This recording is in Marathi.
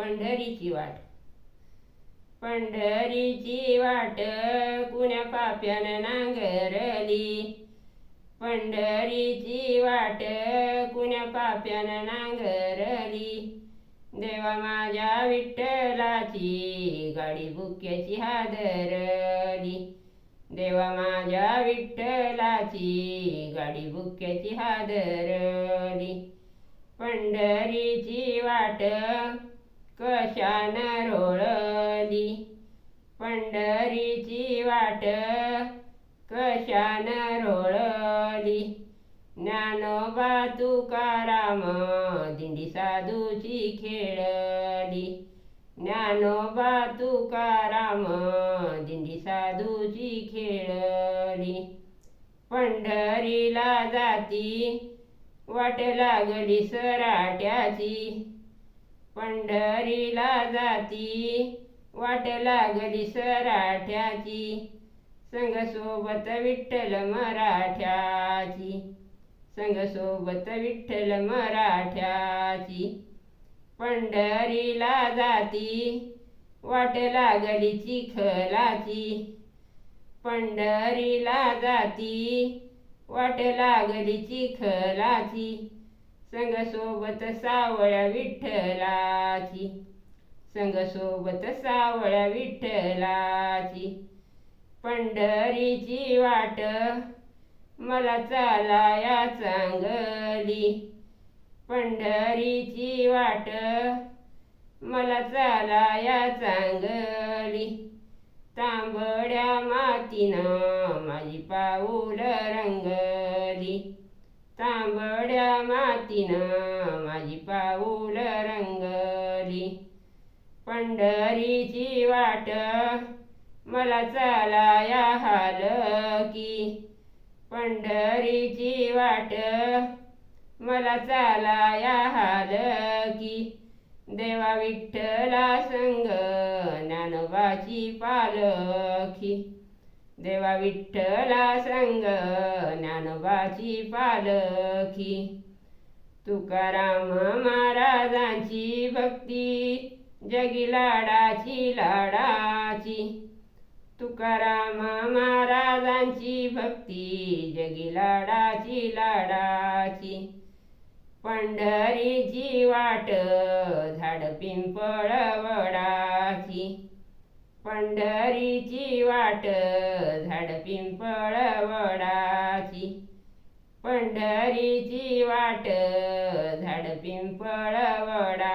पंढरीची वाट. पंढरीची वाट कुण्या पाप्यान नांगरली? पंढरीची वाट कुण्या पाप्यान नांगरली? देवा माझ्या विठ्ठलाची गाडी बुक्याची हादरली. देवा माझ्या विठ्ठलाची गाडी बुक्याची हादरली. पंढरीची वाट कशान रोळली? पंढरीची वाट कशान रोळली? ज्ञानोबा तुकाराम दिंडी साधूची खेळली. ज्ञानोबा तुकाराम दिंडी साधूची खेळली. पंढरीला जाती वाट लागली सराट्याची. पंढरीला जाती. वाट लागली सराठ्याची. संग सोबत विठ्ठल मराठ्याची. संग सोबत विठ्ठल मराठ्याची. पंढरीला जाती. वाट लागली चिखलाची. पंढरीला जाती. वाट लागली चिखलाची. संग सोबत सावळ्या विठ्ठलाची. संग सोबत सावळ्या विठ्ठलाची. पंढरीची वाट मला चालाया चांगली पंढरीची वाट मला चालाया चांगली तांबड्या मातीनं माझी पाऊल रंगली. आवड्या मातीनं माझी पाऊल रंगली पंढरीची वाट मला चालाया हालकी पंढरीची वाट मला चालाया हालकी देवा विठ्ठला संग ज्ञानोबाची पालखी देवा विठ्ठला संग ज्ञानोबाची पालखी. तुकाराम महाराजांची भक्ती जगी लाडाची. लाडाची तुकाराम महाराजांची भक्ती जगी लाडाची. लाडाची पंढरीची वाट झाड पिंपळ पंढरीची वाट झाड पिंपळ वडाची. पंढरीची वाट झाड पिंपळ वडा